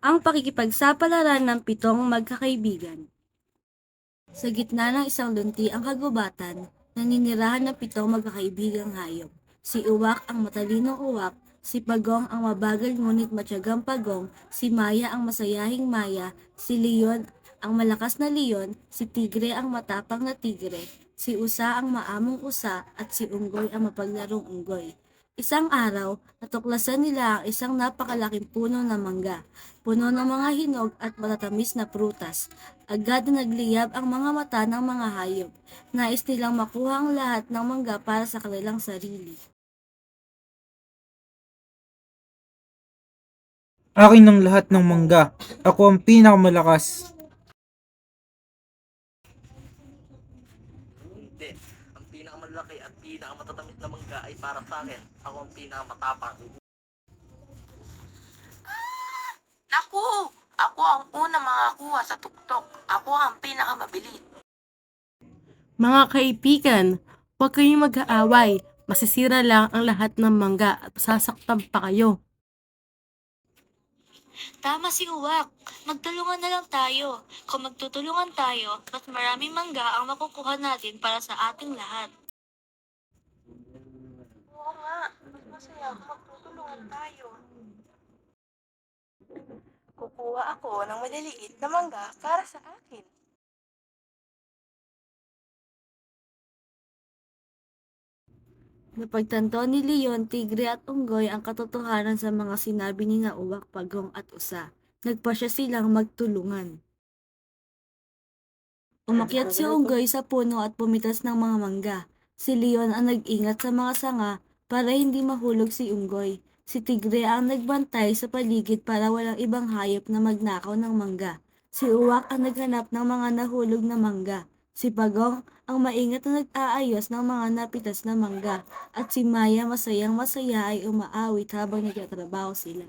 ang pakikipagsapalaran ng pitong magkakaibigan. Sa gitna ng isang lunti ang kagubatan, naninirahan ng pitong magkakaibigang hayop. Si Uwak ang matalinong uwak, si Pagong ang mabagal ngunit matyagang pagong, si Maya ang masayahing Maya, si Leon ang malakas na leon, si Tigre ang matapang na tigre, si Usa ang maamong usa, at si Unggoy ang mapaglarong unggoy. Isang araw, natuklasan nila ang isang napakalaking puno ng mangga, puno ng mga hinog at matatamis na prutas. Agad na nagliyab ang mga mata ng mga hayop. Nais nilang makuha ang lahat ng mangga para sa kanilang sarili. Akin ng lahat ng mangga. Ako ang pinakamalakas. Hindi. Ang pinakamatatamit na mangga ay para sa akin. Ako ang pinakamatapang. Naku! Ako ang unang makakuha sa tuktok. Ako ang pinakamabilis. Mga kaibigan, huwag kayong mag-aaway. Masisira lang ang lahat ng mangga at sasaktan pa kayo. Tama si Uwak. Magtulungan na lang tayo. Kung magtutulungan tayo, mas maraming mangga ang makukuha natin para sa ating lahat. Masaya kung magtutulungan tayo. Kukuha ako ng maliliit na mangga para sa akin. Napagtanto ni Leon, Tigre at Unggoy ang katotohanan sa mga sinabi ni na Uwak, Pagong at Usa. Nagpa siya silang magtulungan. Umakyat si Unggoy sa puno at pumitas ng mga mangga. Si Leon ang nag-ingat sa mga sanga para hindi mahulog si Unggoy. Si Tigre ang nagbantay sa paligid para walang ibang hayop na magnakaw ng mangga. Si Uwak ang naghanap ng mga nahulog na mangga. Si Pagong ang maingat na nag-aayos ng mga napitas na mangga. At si Maya masayang masaya ay umaawit habang nagtatrabaho sila.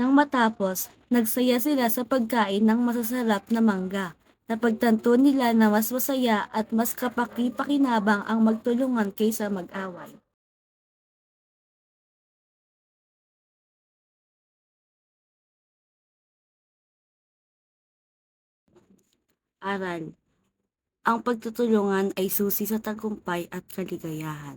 Nang matapos, nagsaya sila sa pagkain ng masasarap na mangga. Napagtanto nila na mas masaya at mas kapaki-pakinabang ang magtulungan kaysa mag-away. Aral Ang pagtutulungan ay susi sa tagumpay at kaligayahan.